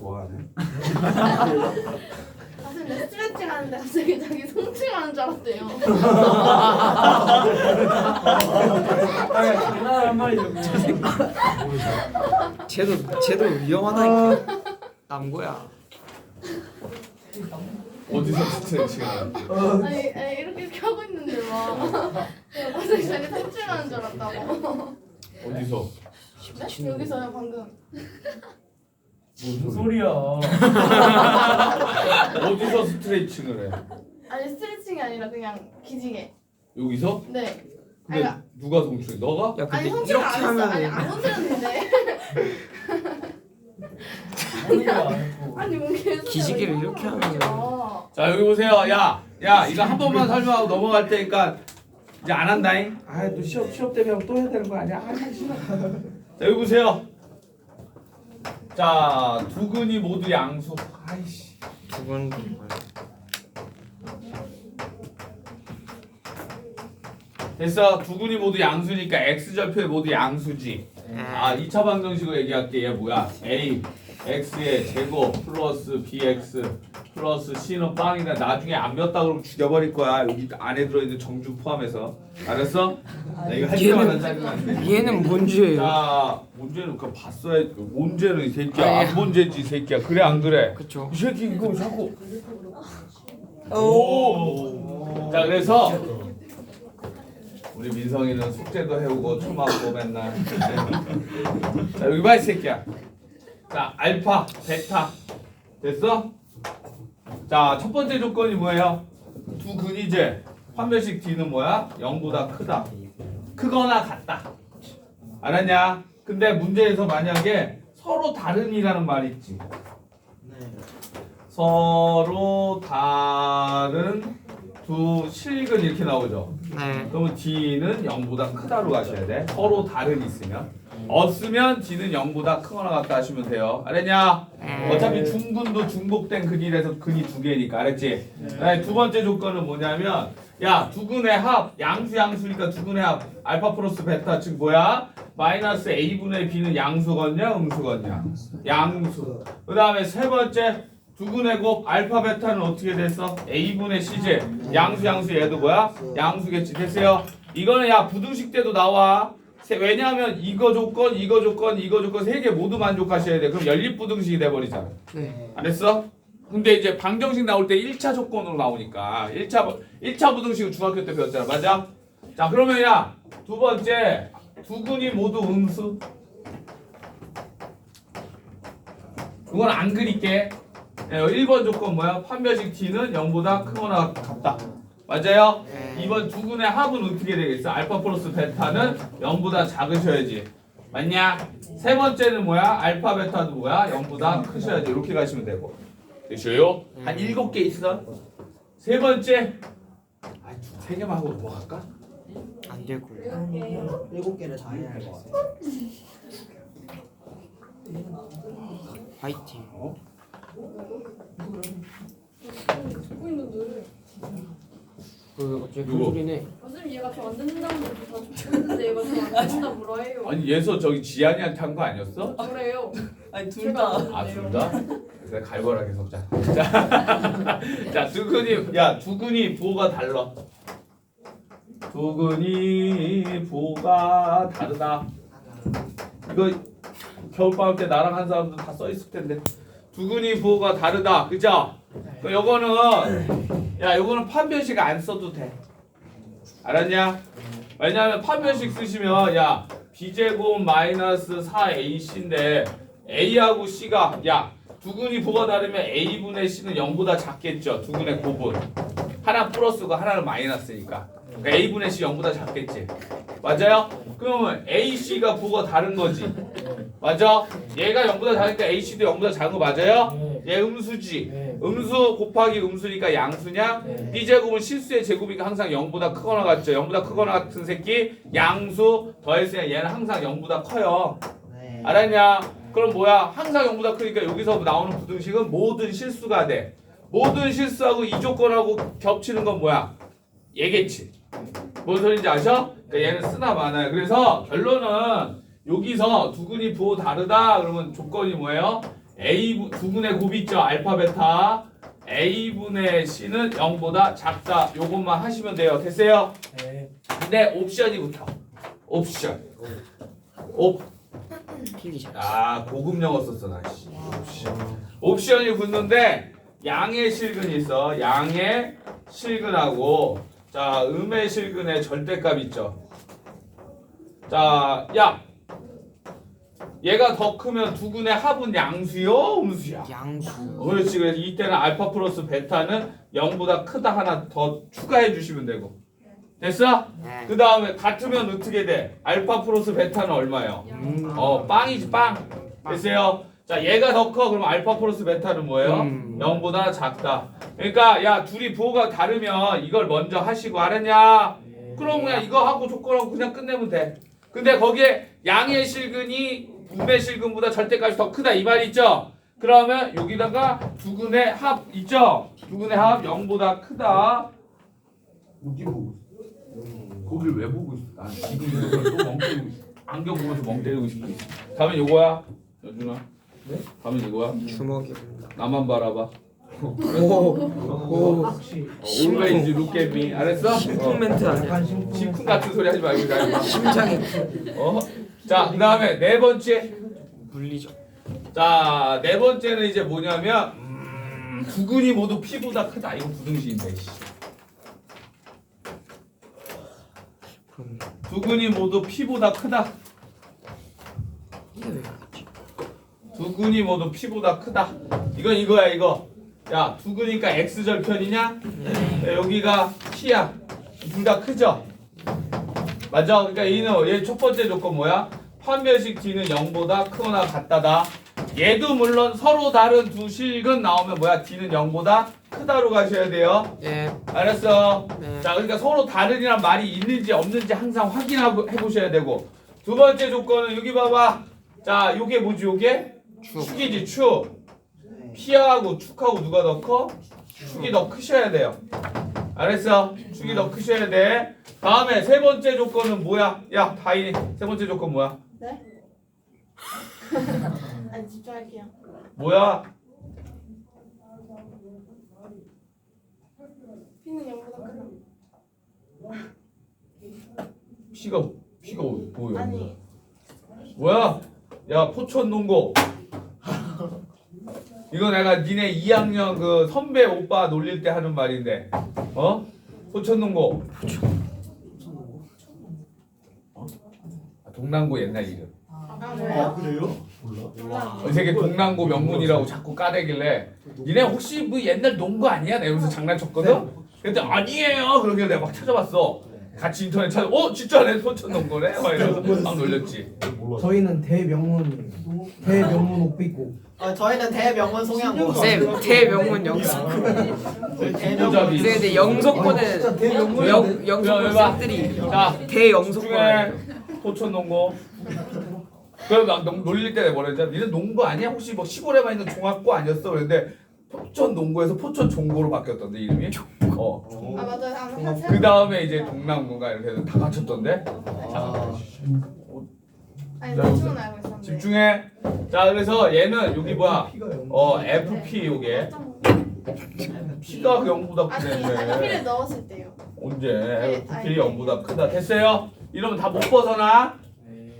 아 근데 스트레칭 하는데 갑자기 자기 성칭하는 줄 알았대요. 아니 장난한 말이죠. 쟤도 쟤도 위험하다니까. 남고야. 어디서 스트레칭 하는 아니, 아니 이렇게 이렇게 하고 있는데 막 갑자기 자기 성칭하는 줄 알았다고. 어디서? 네? 여기서요 방금. 무슨 소리야? 어디서 스트레칭을 해? 아니 스트레칭이 아니라 그냥 기지개. 여기서? 네. 근데 아니, 누가 성추해? 너가? 야 근데 아니 이렇게 안 했어. 하면 아니 안 건드렸는데. 아니 뭐 계속. 기지개를 이렇게 하면 자 여기 보세요. 야, 야 이거 한 번만 설명하고 넘어갈 테니까 이제 안 한다잉. 아또 시험 시험 때문에 또 해야 되는 거 아니야? 아 싫어. 자 여기 보세요. 자 두 근이 모두 양수. 아이씨. 두건 됐어. 두 근이 모두 양수니까 x 절표에 모두 양수지. 아 2차 방정식으로 얘기할게. 얘 뭐야? a x의 제곱 플러스 bx 플러스 c는 빵이다. 나중에 안 배웠다 그러면 죽여버릴 거야. 여기 안에 들어있는 정주 포함해서. 알았어? 나 이거 할 때마다 짜증나. 얘는 뭔지예요? 자 문제는 그 봤어야 문제는 이 새끼야 아니. 안 문제지 이 새끼야 그래 안 그래 그쵸. 이 새끼 이거 자꾸 오 자 그래서 우리 민성이는 숙제도 해오고 춤 하고 맨날 자 여기 봐 이 새끼야 자 알파 베타 됐어 자 첫 번째 조건이 뭐예요? 두 근이제 판별식 D는 뭐야? 0보다 크다. 크거나 같다. 알았냐? 근데 문제에서 만약에 서로 다른이라는 말이 있지. 서로 다른 두 실근 이렇게 나오죠. 네. 그러면 D는 0보다 크다로 가셔야 돼. 서로 다른 있으면. 없으면 D는 0보다 크거나 같다 하시면 돼요. 알았냐? 네. 어차피 중근도 중복된 근이라서 근이 두 개니까 알았지? 네, 두 번째 조건은 뭐냐면 야 두 근의 합 양수 양수니까 두 근의 합 알파 플러스 베타 즉 뭐야? 마이너스 a분의 b는 양수거냐 음수거냐? 양수 그 다음에 세 번째 두근의 곱 알파 베타는 어떻게 됐어? a분의 c제 양수 양수 얘도 뭐야? 양수겠지 됐어요? 이거는 야 부등식 때도 나와 세- 왜냐하면 이거 조건 이거 조건 이거 조건 세 개 모두 만족하셔야 돼 그럼 연립부등식이 돼버리잖아 네. 알았어? 근데 이제 방정식 나올 때 1차 조건으로 나오니까 1차 부- 1차 부등식은 중학교 때 배웠잖아. 맞아? 자, 그러면 야, 두 번째 두 근이 모두 음수. 이건 안 그릴게. 예, 1번 조건 뭐야? 판별식 t는 0보다 크거나 같다. 맞아요? 네. 2번 두 근의 합은 어떻게 되겠어? 알파 플러스 베타는 0보다 작으셔야지. 맞냐? 세 번째는 뭐야? 알파 베타도 뭐야? 0보다 크셔야지. 이렇게 가시면 되고. 되셔요? 한 일곱 개 있어. 세 번째. 아, 세 개만 하고 넘어갈까? 안 되고. 일곱 개를 다 해야 할것 같아. 화이팅. 어? 듣고. 그 어째 그 누구? 소리네. 선생님 얘가 저안 듣는다는 걸다 듣고 있는데 얘가 저안 듣는다 뭐라 해요. 아니 얘서 저기 지한이한테 한 거 아니었어? 그래요. 아니 둘 제가 다. 안 아, 듣네요. 둘 다? 그래, 갈벌하게 섞자. 자, 자, 두근이, 야, 두근이 부호가 달라. 두근이 부호가 다르다. 이거 겨울방학 때 나랑 한 사람들 다써 있을 텐데. 두근이 부호가 다르다. 그죠? 그 요거는, 야, 요거는 판별식 안 써도 돼. 알았냐? 왜냐하면 판별식 쓰시면, 야, b제곱 마이너스 4ac인데, A하고 C가 야 두근이 부가 다르면 A분의 C는 0보다 작겠죠 두근의 곱은 하나 플러스고 하나는 마이너스니까 그러니까 A분의 C 0보다 작겠지 맞아요? 그러면 AC가 부가 다른 거지 맞아? 얘가 0보다 작으니까 AC도 0보다 작은 거 맞아요? 네. 얘 음수지 네. 음수 곱하기 음수니까 양수냐? 네. B제곱은 실수의 제곱이니까 항상 0보다 크거나 같죠 0보다 크거나 같은 새끼 양수 더했으면 얘는 항상 0보다 커요 네. 알았냐? 그럼 뭐야? 항상 0보다 크니까 여기서 나오는 부등식은 모든 실수가 돼. 모든 실수하고 이 조건하고 겹치는 건 뭐야? 얘겠지. 뭔 소리인지 아셔? 그러니까 얘는 쓰나 마나요. 그래서 결론은 여기서 두근이 부호 다르다 그러면 조건이 뭐예요? A 두 분의 곱이 있죠. 알파 베타. A분의 C는 0보다 작다. 요것만 하시면 돼요. 됐어요? 네. 근데 옵션이 붙어. 옵션. 옵. 아 고급 영어 썼어 나. 씨. 옵션. 옵션이 붙는데 양의 실근이 있어. 양의 실근하고 자 음의 실근의 절대값 있죠. 자, 야. 얘가 더 크면 두근의 합은 양수요, 음수야. 양수. 어, 그렇지. 그래서 이때는 알파 플러스 베타는 0보다 크다 하나 더 추가해 주시면 되고. 됐어? 네. 그 다음에 같으면 어떻게 돼? 알파 플러스 베타는 얼마예요? 음. 어, 빵이지, 빵. 됐어요? 자, 얘가 더 커. 그럼 알파 플러스 베타는 뭐예요? 음. 0보다 작다. 그러니까, 야, 둘이 부호가 다르면 이걸 먼저 하시고, 알았냐? 그럼 그냥 이거 하고 조건하고 그냥 끝내면 돼. 근데 거기에 양의 실근이 분의 실근보다 절대값이 더 크다 이말 있죠? 그러면 여기다가 두근의 합 있죠? 두근의 합 0보다 크다. 어디 보고 있어? 거길 왜 보고 있어? 난 지금 이거 또 멍때리고 있어. 안경 보면서 멍 때리고 싶어. 다음엔 요거야. 여준아. 네? 다음엔 이거야. 주먹이. 나만 바라봐. 오. always look at me. 알았어? 심쿵 멘트 아니야? 심쿵 같은 소리 하지 말고. 심장이 어? 자, 그 다음에 네 번째. 물리죠. 자, 네 번째는 이제 뭐냐면 음, 두근이 모두 피보다 크다. 이거 부등식인데. 씨. 두근이 모두 피보다 크다. 두근이 모두 피보다 크다. 이건 이거야, 이거. 야, 두근이니까 x 절편이냐? 야, 여기가 p야. 둘 다 크죠? 맞아. 그러니까 얘는 얘 첫 번째 조건 뭐야? 판별식 d는 0보다 크거나 같다다. 얘도 물론 서로 다른 두 식은 나오면 뭐야? d는 0보다 크다로 가셔야 돼요. 예. 알았어. 네. 자, 그러니까 서로 다른이란 말이 있는지 없는지 항상 확인하고 해보셔야 되고. 두 번째 조건은 여기 봐봐. 자, 요게 뭐지? 요게 축. 축이지 축. 피하고 축하고 누가 더 커? 축이 더 크셔야 돼요. 알았어? 축이 더 크셔야 돼. 다음에 세 번째 조건은 뭐야? 야, 다인이 세 번째 조건 뭐야? 네? 아니 집중할게요. 뭐야? 피는 0보다 크다. 피가 피가 뭐야? 아니 뭐야? 야 포천 농고. 이거 내가 니네 2학년 그 선배 오빠 놀릴 때 하는 말인데, 어? 포천 농고. 어? 아, 동남고 옛날 이름. 아 아 그래요? 그래요? 몰라. 이 새끼 동남고 명문이라고 자꾸 까대길래 니네 혹시 뭐 옛날 농구 아니야? 내가 이러면서 장난쳤거든? 근데 아니에요. 그러길래 내가 막 찾아봤어. 같이 인터넷 찾아. 어 진짜네 포천 농고네. 막 이러면서 막 놀렸지. 저희는 대명문 대명문 옥비고 아 저희는 대명문 송양고. 쌤 대명문 영석. 저희. 대명문. 쌤 근데 진짜 대명문 영 영석권 야, 쌤들이 자 대영석권. 중에 포천 농고. 그럼 막 농- 놀릴 때 뭐라 했잖아. 니는 농구 아니야? 혹시 뭐 시골에만 있는 종합고 아니었어? 그랬는데 포천 농구에서 포천 종고로 바뀌었던데 이름이. 어. 아 맞아요. 아, 한그 다음에 이제 동남고가 이렇게 해서 다 갖췄던데. 아, 아니 대충은 알고 있었는데. 집중해. 자 그래서 얘는 여기 뭐야? 어 FP 요게 P가 0보다 아니 아니 크는데 피를 넣었을 때요. 언제 FP 아니. 0보다 크다 됐어요? 이러면 다 못 벗어나?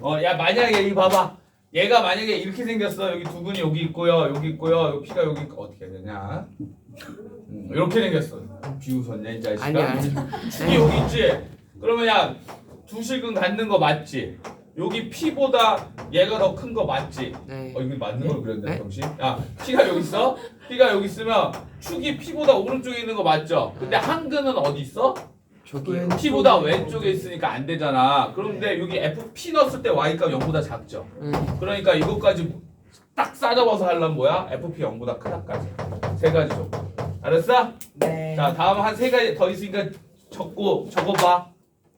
어 야 만약에 이 봐봐 얘가 만약에 이렇게 생겼어 여기 두근이 여기 있고요 여기 있고요 여기 P가 여기 있고 어떻게 해야 되냐 음, 이렇게 생겼어 비웃었냐 이 자식아 아니 아니. 축이 여기 있지 그러면 야두 실근 갖는 거 맞지 여기 P보다 얘가 더 큰 거 맞지 네. 어 이거 맞는 걸 그렸네 네? 병신. 야 P가 여기 있어? P가 여기 있으면 축이 P보다 오른쪽에 있는 거 맞죠? 근데 한근은 어디 있어? 저기 P보다 왼쪽에 있으니까 안 되잖아. 그런데 여기 FP 넣었을 때 Y가 0보다 작죠. 음. 그러니까 이것까지 딱 싸잡아서 하려면 뭐야? FP 0보다 크다까지 세 가지 조건. 알았어? 네 자 다음 한 세 가지 더 있으니까 적고 적어봐.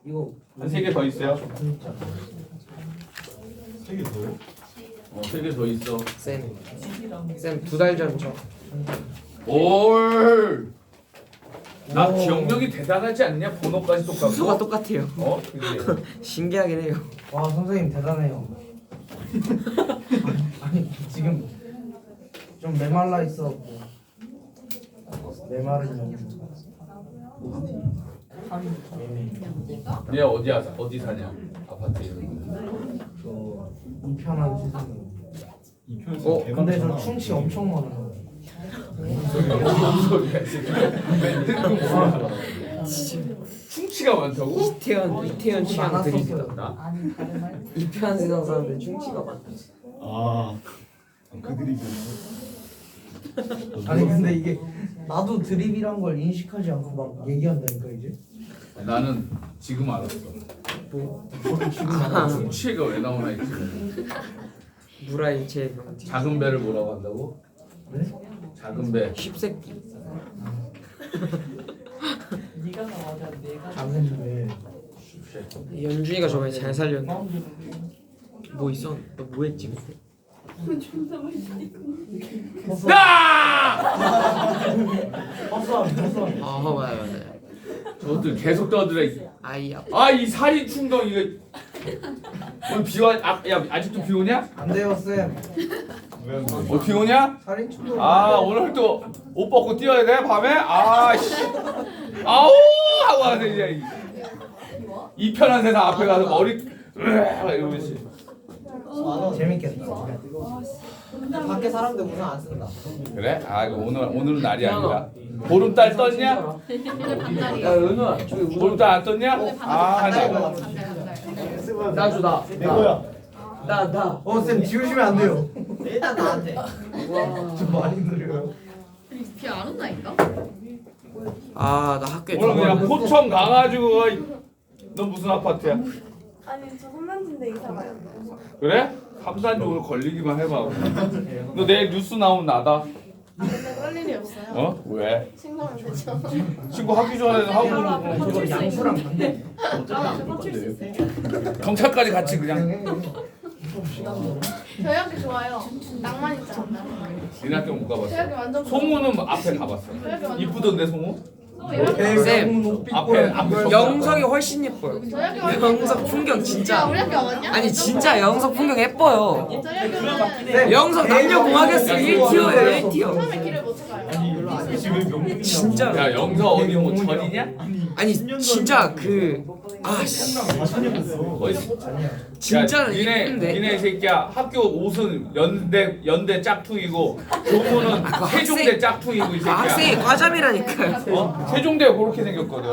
이거 한 세 개 더 있어요. 진짜 되게 더요? 어, 세 개 더 있어. 쌤 쌤 두 달 전저 올. 나 오. 기억력이 대단하지 않냐? 번호까지 똑같고. 수가 똑같아요. 어? 신기하긴 해요. 와 선생님 대단해요 아니 지금 좀 메말라 있어갖고 메마른 영. 얘 어디야? 어디 사냐? 아파트 이름. 저 이편한 세상. 어? 근데 저 충치 엄청 많아요. 무슨 소리야 지금? 충치가 많다고? 이태원 이태원 취향 많았었어요. 드립이다. 이편 세상 사람들 충치가 많다. 아 그들이 아니 근데 이게 나도 드립이란 걸 인식하지 않고 막 얘기한다니까 이제. 나는 지금 알았어. 뭐 지금 알아. 충치가 왜 나오나 했지. 무라일체 병. 작은 배를 뭐라고 한다고? 네? 작은 배. 십새끼. 작은데 연준이가 저번에 잘 살렸네. 뭐 있어? 너 뭐 했지 그때? 허수아 허수아. 아 맞아 맞아. 저것들 계속 떠들어. 아이야. 아이 살인 충동 이거. 오늘 비와 아, 야 아직도 비 오냐? 안 돼요 쌤. 어, 비 오냐? 살인 충동. 아 오늘 또 옷 벗고 뛰어야 돼 밤에? 아씨 아우 하고 와서 이제 이 편한 세상 앞에 가서 머리 으악 이러면서 재밌겠다. 밖에 사람들 우산 안 쓴다. 그래? 아 이거 오늘 오늘은 날이 아니라 보름달 떴냐? 야 은우야 저기 보름달 안 떴냐? 아 나. 나. 내 거야. 나 나. 어 쌤 지우시면 안 돼요. 일단 나한테. 좀 많이 느려요. 비안 온다니까? 아 나 학교에 오늘 그냥 저번에 포천 가가지고 너 무슨 아파트야? 아니 저 삼만진대 이사 가요. 그래? 삼산지 오늘 걸리기만 해봐. 너 내일 뉴스 나오면 나다. 아 근데 그럴 일이 없어요. 어? 왜? 신고하면 되죠. 친구 하기 전에 하고 저거 양수랑 반대. 아, 저수 있어요. 경찰까지 같이 그냥. 저희 학교 좋아요. 낭만 있잖아. 니네 학교 못 저희 가봤어. 학교 완전. 송우는 앞에 가봤어. 저희 학교 완전 이쁘던데 송우? 또 이런 쌤, 앞에 앞에 영석이 훨씬 예뻐요. 저희 학교 완전 영석. 풍경 야 진짜. 학교 왔냐? 아니 진짜 영석 풍경 예뻐요. 저희 학교는 영석 남녀 공학에서 1티어예요 1티어. 처음에 길을 못 찾아요. 진짜. 야 영서 어디 뭐 전이냐? 아니 진짜 그 아씨 어디? 진짜 야, 니네. 니네 새끼야 학교 옷은 연대 연대 짝퉁이고 교무는 아, 그거 세종대 학생- 짝퉁이고 이 아, 학생이 새끼야. 과잠이라니까요. 어? 세종대 그렇게 생겼거든.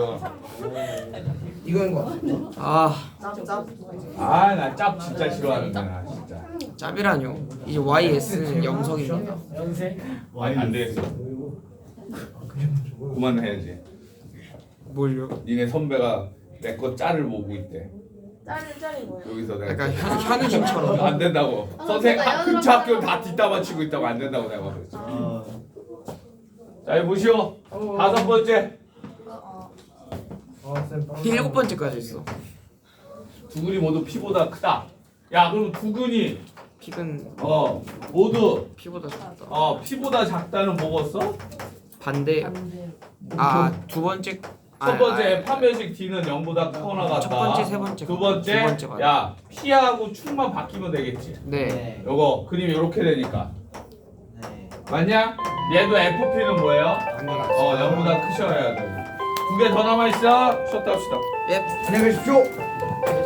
이거인 거. 아아 나 짭 진짜 싫어하는데 나 진짜. 짭이라뇨. 이제 YS는 영석입니다. 아니 안 되겠어. 그만해야지. 뭘요? 니네 선배가 내 거 짤을 보고 있대. 짤이 짤이 뭐예요? 여기서 내가 약간 현, 현우진처럼. 안 된다고. 아, 선생. 학 근처 학교 다 뒷담화 치고 있다고 안 된다고 내가 그랬어. 자, 이 보시오. 다섯 번째. 어, 어쌤 일곱 번째까지 있어. 두근이 모두 피보다 크다. 야, 그럼 두근이 픽은 어 모두 피보다 작다. 어 피보다 작다는 뭐겠어? 반대. 아 두 번째. 아, 첫 번째 아, 판별식 D는 0보다 크거나 같다. 첫 번째, 세 번째. 두 번째, 두 번째 맞아. 야 P하고 축만 바뀌면 되겠지. 네. 요거 그림이 이렇게 되니까 네. 맞냐? 얘도 FP는 뭐예요? 어 0보다 크셔야 돼. 두 개 더 남아 있어. 쉬었다 합시다. 예. 안녕히 계십시오.